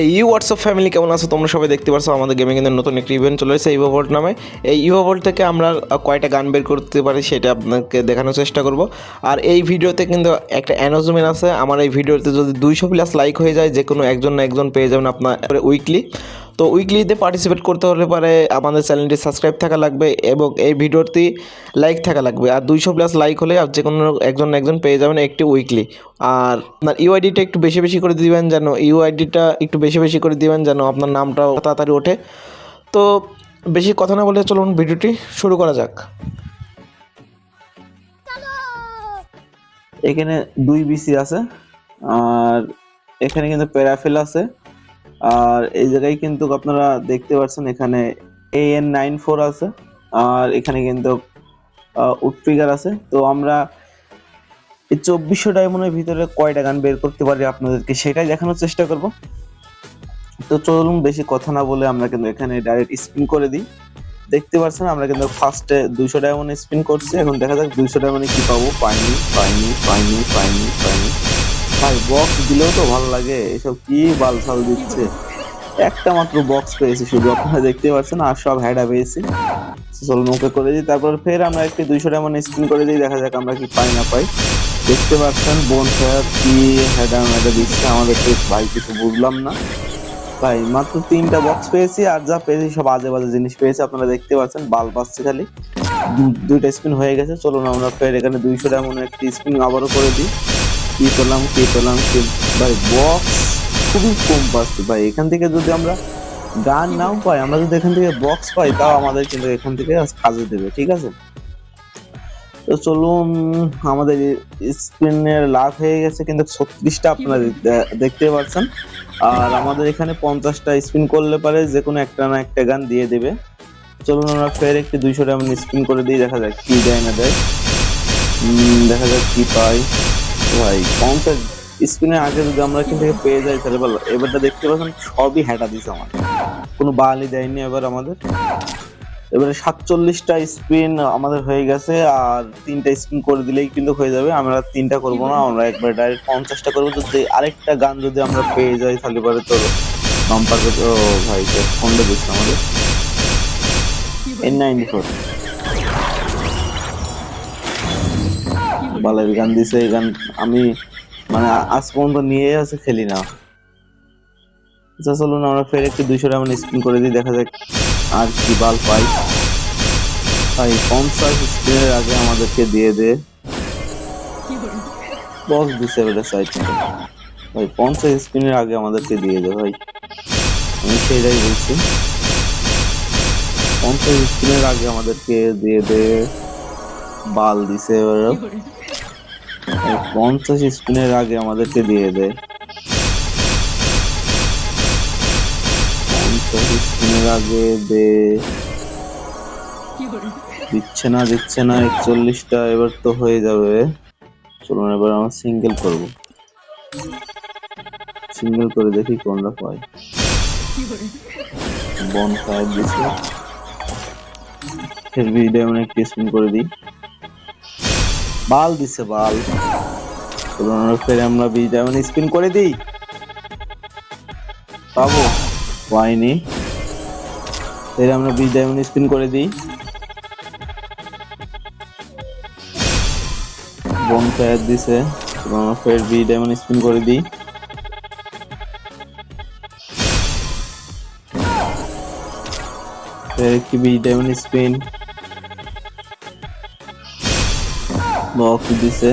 এই you WhatsApp family কেমন আছো? তোমরা সবাই দেখতে পাচ্ছ আমাদের গেমে কিন্তু নতুন একটি ইভেন্ট চলে এসেছে ইভো ভোল্ট নামে। এই ইভো ভোল্ট থেকে আমরা কয়টা গান বের করতে পারি সেটা আপনাকে দেখানোর চেষ্টা করব। আর এই ভিডিওতে কিন্তু একটা অ্যানাউন্সমেন্ট আছে। আমার এই ভিডিওতে যদি দুইশো প্লাস লাইক হয়ে যায় যে কোনো একজন না একজন পেয়ে যাবেন আপনার উইকলি তো উইকলিতে পার্টিসিপেট করতে হলে পারে আমাদের চ্যানেলটি সাবস্ক্রাইব থাকা লাগবে এবং এই ভিডিওটি লাইক থাকা লাগবে। আর দুইশো প্লাস লাইক হলে আর যে কোনো একজন একজন পেয়ে যাবেন একটি উইকলি আর আপনার ইউআইডিটা একটু বেশি বেশি করে দিবেন যেন ইউআইডিটা একটু বেশি বেশি করে দিবেন যেন আপনার নামটাও তাড়াতাড়ি ওঠে। তো বেশি কথা না বলে চলুন ভিডিওটি শুরু করা যাক। এখানে দুই বিসি আছে, আর এখানে কিন্তু প্যারাফিল আছে। আর এই জায়গায় কিন্তু আপনারা দেখতে পাচ্ছেন এখানে এ এন নাইন ফোর আছে, আর এখানে কিন্তু উডফিগার আছে। তো আমরা এই চব্বিশশো ডায়মন্ডের ভিতরে কয়টা গান বের করতে পারি আপনাদেরকে সেটাই দেখানোর চেষ্টা করব। তো চলুন বেশি কথা না বলে আমরা কিন্তু এখানে ডাইরেক্ট স্পিন করে দিই। দেখতে পাচ্ছেন আমরা কিন্তু ফার্স্টে দুইশো ডায়মন্ড স্পিন করছি। এখন দেখা যাক দুইশো ডায়মন্ডে কি পাবো। পাইনি পাইনি পাইনি পাইনি পাইনি। ভাই বক্স দিলেও তো ভালো লাগে। এসব কি বাল ফাল দিচ্ছে? একটা মাত্র বক্স পেয়েছি শুধু, আপনারা দেখতে পাচ্ছেন, আর সব হ্যাডা পেয়েছি। চলুন ওকে করে দিই তারপর ফের আমরা একটি দুইশো ডায়মন্ড স্পিন করে দিই দেখা যাক আমরা কি পাই না পাই। দেখতে পাচ্ছেন, বোন স্যার কি হ্যাডা ম্যাডা দিচ্ছে আমাদেরকে ভাই কিছু বুঝলাম না। ভাই, মাত্র তিনটা বক্স পেয়েছি, আর যা পেয়েছি সব আজে বাজে জিনিস পেয়েছি, আপনারা দেখতে পাচ্ছেন, বাল পাচ্ছে খালি। দুইটা স্পিন হয়ে গেছে, চলুন আমরা ফের এখানে দুইশো ডায়মন্ড একটি স্পিন আবারও করে দিই। কি পেলাম কি পেলাম কি ভাই বক্স খুবই কম পাচ্ছি। ভাই এখান থেকে যদি আমরা গান নাও পাই আমরা যদি এখান থেকে বক্স পাই তাও আমাদের কিন্তু এখান থেকে কাজে দেবে ঠিক আছে? তো চলুন আমাদের স্পিনের লাভ হয়ে গেছে কিন্তু ছত্রিশটা আপনারা দেখতে পাচ্ছেন। আর আমাদের এখানে পঞ্চাশটা স্পিন করলে পারে যে কোনো একটা না একটা গান দিয়ে দেবে। চলুন আমরা ফের একটি দুইশো টাকা স্পিন করে দিই দেখা যাক কি দেয় না দেয়। দেখা যাক কি পাই। ভাই, পঞ্চাশ স্পিনের আগে যদি আমরা এখান থেকে পেয়ে যাই, তাহলে ভালো। এবারটা দেখতে পাচ্ছেন, সবই হ্যাটা দিছে আমার। কোনো বালি দেয়নি এবার আমাদের। এবারে সাতচল্লিশটা স্পিন আমাদের হয়ে গেছে, আর তিনটা স্পিন করে দিলেই কিন্তু হয়ে যাবে। আমরা তিনটা করব না, আমরা একবার ডাইরেক্ট পঞ্চাশটা করব। যদি আরেকটা গান যদি আমরা পেয়ে যাই, তাহলে পরে তো বাম্পার ও ভাই ফোনটা দিচ্ছে আমাদের। এন নাইনটি ফোর বালের গান দিছে, এই গান আমি মানে আজ পর্যন্ত নিয়ে আছে, খেলি না। আচ্ছা চলুন আমরা ফের একটু দুইশো টাকা স্পিন করে দিই, দেখা যাক আর কি বাল পাই। ভাই পঞ্চাশ স্পিনের আগে আমাদেরকে দিয়ে দে। বক্স দিছে এবারে সাইড ভাই, পঞ্চাশ স্পিনের আগে আমাদেরকে দিয়ে দে, ভাই। আমি সেটাই বলছি। পঞ্চাশ স্পিনের আগে আমাদেরকে দিয়ে দে। বাল দিছে এই পঞ্চাশ স্পিনের আগে আমাদেরকে দিয়ে দে। পঞ্চাশ স্পিনের আগে দে। দিচ্ছে না দিচ্ছে না, একচল্লিশটা এবার তো হয়ে যাবে। চলুন এবার আমরা সিঙ্গেল করব। সিঙ্গেল করে দেখি কোনটা পাই। বন ফায়ার ফের ভিডিও মানে একটি স্পিন করে দিই। বাল দিছে বাল। ফের আমরা বি ডায়মন্ড স্পিন করে দিই। পাবো? পাইনি। ফের আমরা বি ডায়মন্ড স্পিন করে দিই। বন ফায়ার দিছে। আমরা ফের বি ডায়মন্ড স্পিন করে দিই। ফের একটি বি ডায়মন্ড স্পিন বক্স দিছে।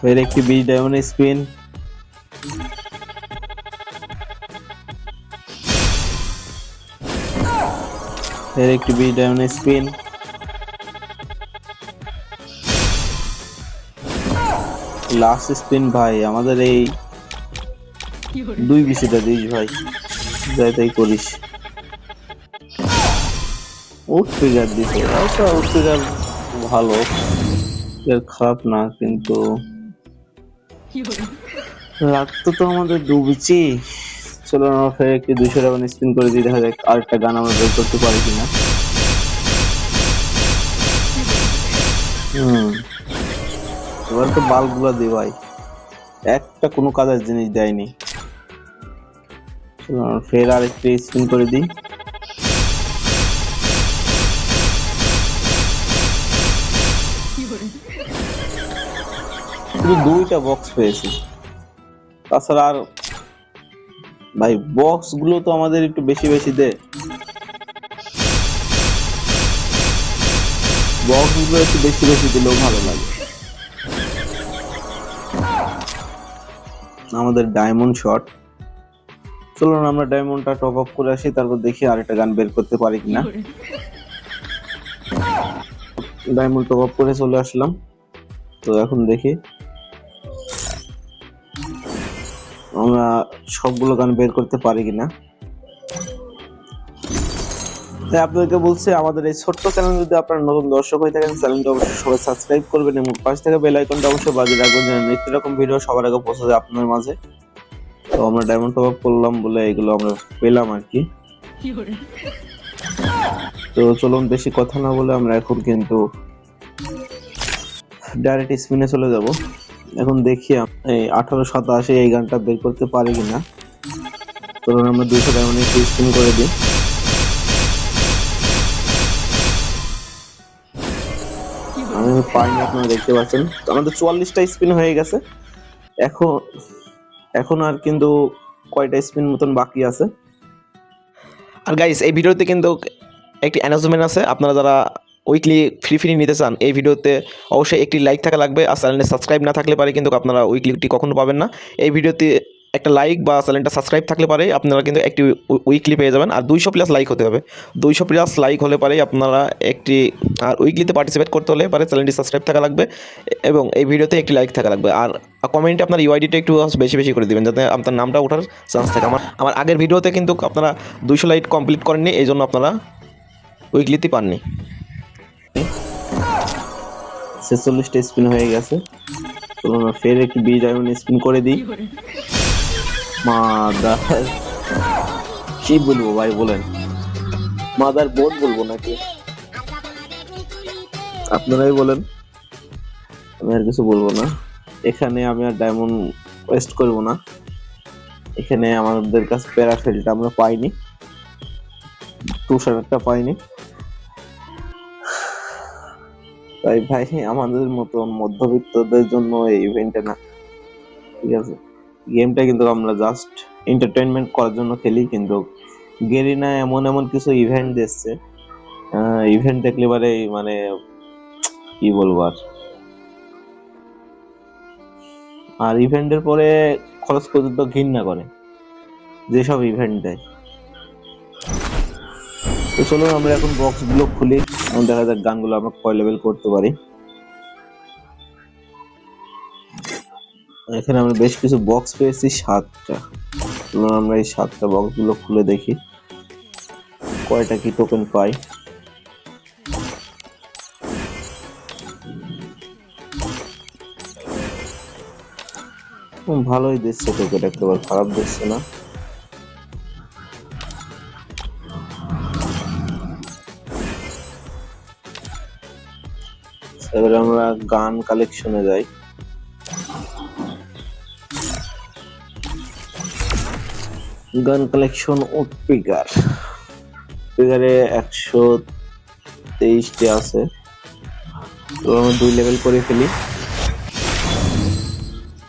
ফের একটি বি ডায়মন্ড স্পিন ফের একটি B diamond spin last spin ভাই, আমাদের এই দুই বিসিটা দিস ভাই। যাই তাই করিস। উঠ ফিগার দিছে। আচ্ছা উঠ ফিগার ভালো এর খারাপ না কিন্তু লাগতো তো আমাদের ডুবছি চলো আমরা ফের একটি দুশো টাকা স্পিন করে দিই দেখা যাক আরেকটা গান আমরা বের করতে পারি কিনা। হুম। এবার তো বাল্বগুলো দিই ভাই। একটা কোনো কাজের জিনিস দেয়নি। চলো ফের আরেকটি স্পিন করে দিই। শুধু দুইটা বক্স পেয়েছি। তাছাড়া আর ভাই বক্সগুলো তো আমাদের একটু বেশি বেশি দে। বক্সগুলো একটু বেশি বেশি দিলেও ভালো লাগে। আমাদের ডায়মন্ড শট চলুন আমরা ডায়মন্ডটা টপ আপ করে আসি তারপর দেখি আরেকটা গান বের করতে পারি কিনা। ডায়মন্ড টপ আপ করে চলে আসলাম। তো এখন দেখি। আমরা সবগুলো গান বের করতে পারি কিনা। তাই আপনাদেরকে বলছি, আমাদের এই ছোট্ট চ্যানেল যদি আপনারা নতুন দর্শক হয়ে থাকেন চ্যানেলটা অবশ্যই সবাই সাবস্ক্রাইব করবেন এবং পাশ থেকে বেল আইকনটা অবশ্যই বাজিয়ে রাখবেন যেন নিত্য রকম ভিডিও সবার আগে পৌঁছে যায় আপনার মাঝে। তো আমরা ডায়মন্ড টপ আপ করলাম বলে এগুলো আমরা পেলাম আর কি। তো চলুন বেশি কথা না বলে আমরা এখন কিন্তু ডাইরেক্ট স্পিনে চলে যাব। এখন দেখি এই আঠারো সাতাশে এই গানটা বের করতে পারি কিনা। চলুন আমরা দুইশো ডায়মন্ড স্পিন করে দিই। আমি পাইনি, আপনারা দেখতে পাচ্ছেন। আমাদের চুয়াল্লিশটা স্পিন হয়ে গেছে। এখন এখন আর কিন্তু কয়টা স্পিন মতন বাকি আছে? আর গাইস এই ভিডিওতে কিন্তু একটি অ্যানাউন্সমেন্ট আছে। আপনারা যারা উইকলি ফ্রি ফ্রি নিতে চান, এই ভিডিওতে অবশ্যই একটি লাইক থাকা লাগবে আর চ্যানেলে সাবস্ক্রাইব না থাকলে পারে কিন্তু আপনারা উইকলিটি কখনো পাবেন না। এই ভিডিওতে একটা লাইক বা চ্যানেলটা সাবস্ক্রাইব থাকলে পারে আপনারা কিন্তু একটি উইকলি পেয়ে যাবেন আর দুইশো প্লাস লাইক হতে হবে। দুইশো প্লাস লাইক হলে পারে আপনারা একটি, আর উইকলিতে পার্টিসিপেট করতে হলে পারে চ্যানেলটি সাবস্ক্রাইব থাকা লাগবে এবং এই ভিডিওতে একটি লাইক থাকা লাগবে। আর কমেন্টে আপনার ইউআইডিটা একটু বেশি বেশি করে দিবেন যাতে আপনার নামটা ওঠার চান্স থাকে। আমার আমার আগের ভিডিওতে কিন্তু আপনারা দুইশো লাইক কমপ্লিট করেননি, এই জন্য আপনারা উইকলিতে পাননি। ছেচল্লিশটা স্পিন হয়ে গেছে। আমরা ফের একটি বি ডায়মন্ড স্পিন করে দিই। মাদার কি বলব ভাই, বলেন। মাদার বোর্ড বলব নাকি? আপনারাই বলেন। আমি আর কিছু বলব না। এখানে আমি আর ডায়মন্ড ওয়েস্ট করব না। এখানে আমাদের কাছে প্যারাফিলটা আমরা পাইনি। তুষার একটা পাইনি। তাই ভাই, আমাদের মতো মধ্যবিত্তদের জন্য এই ইভেন্টে না। ঠিক আছে? গেমটা কিন্তু আমরা জাস্ট এন্টারটেনমেন্ট করার জন্য খেলি, কিন্তু গেরিনা এমন এমন কিছু ইভেন্ট দিচ্ছে ইভেন্ট দেখলে পারে মানে কি বলব আর? আর ইভেন্টের পরে খরচ করতে তো ঘৃণা করে, যেসব ইভেন্ট দেয়। তো চলো আমরা এখন বক্সগুলো খুলি। এবং দেখা যাক গানগুলো আমরা কয় লেভেল করতে পারি। এখানে আমরা বেশ কিছু বক্স পেয়েছি, সাতটা। চলুন আমরা এই সাতটা বক্সগুলো খুলে দেখি। কয়টা কি টোকেন পাই? ভালোই দিচ্ছে টোকেন একেবারে খারাপ দিচ্ছে না। গান কালেকশনে যাই। গান কালেকশন উডপিকার উডপিকারে একশো তেইশটি আছে। তো আমি দুই লেভেল করে ফেলি।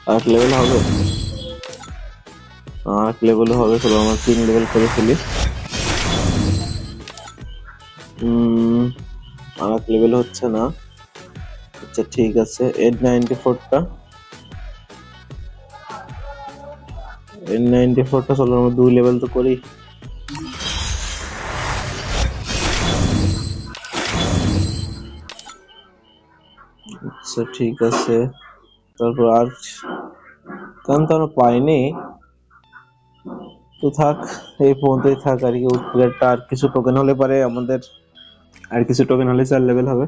আর লেভেল হবে। আর লেভেল হবে চলো আমরা তিন লেভেল করে ফেলি। আর লেভেল হচ্ছে না। আচ্ছা ঠিক আছে এইট নাইনটি ফোরটা এইট নাইনটি ফোরটা চলো, আমরা দুই লেভেল তো করি। আচ্ছা ঠিক আছে। তারপর আর, কারণ তো আমরা পাইনি। তো থাক, এই পর্যন্তই থাক, আর কি আর কিছু টোকেন হলে পারে, আমাদের আর কিছু টোকেন হলে চার লেভেল হবে।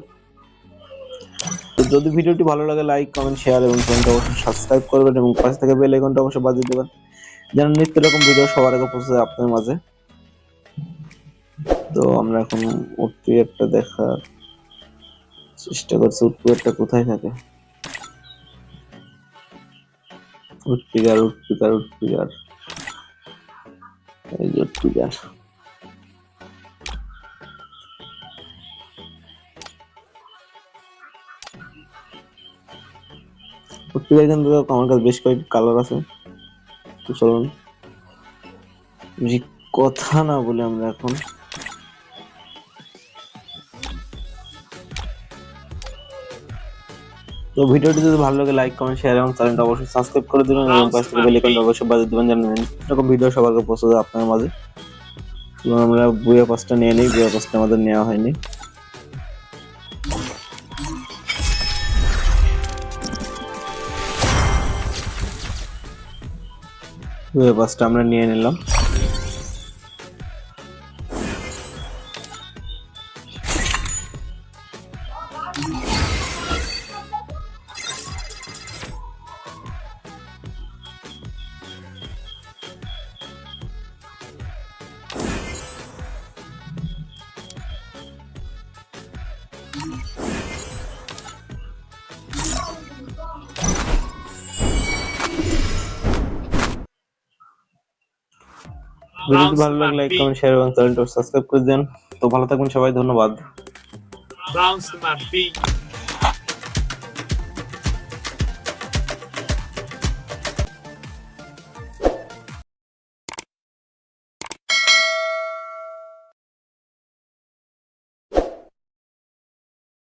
যদি ভিডিওটি ভালো লাগে লাইক কমেন্ট শেয়ার এবং চ্যানেলটা অবশ্যই সাবস্ক্রাইব করবেন এবং পাশে থেকে বেল আইকনটা অবশ্যই বাজিয়ে দেবেন। যেন নিত্য রকম ভিডিও সবার আগে পৌঁছে যায় মাঝে। তো আমরা এখন উৎপ্লেয়ারটা দেখার চেষ্টা করছি উৎপ্লেয়ারটা কোথায় থাকে? উৎপিকার উৎপিকার উৎপিকার এই যে ট্রিগার কিন্তু আমার কাছে বেশ কয়েক কালার আছে। তো চলুন। কথা না বলে আমরা এখন। তো ভিডিওটি যদি ভালো লাগে লাইক কমেন্ট শেয়ার এবং চ্যানেলটা অবশ্যই সাবস্ক্রাইব করে দিবেন এবং পাশে বেল আইকনটা অবশ্যই বাজিয়ে দিবেন যেন এরকম ভিডিও সবার কাছে পৌঁছে যায় আপনার মাঝে। আমরা বুয়া পাঁচটা নিয়ে নিই বুয়া পাসটা আমাদের নেওয়া হয়নি। বুয়া পাসটা আমরা নিয়ে নিলাম। ভিডিওটি ভালো লাগলে লাইক কমেন্ট শেয়ার এবং চ্যানেলটা সাবস্ক্রাইব করে দেন তো ভালো থাকবেন সবাই ধন্যবাদ Bounce my feet.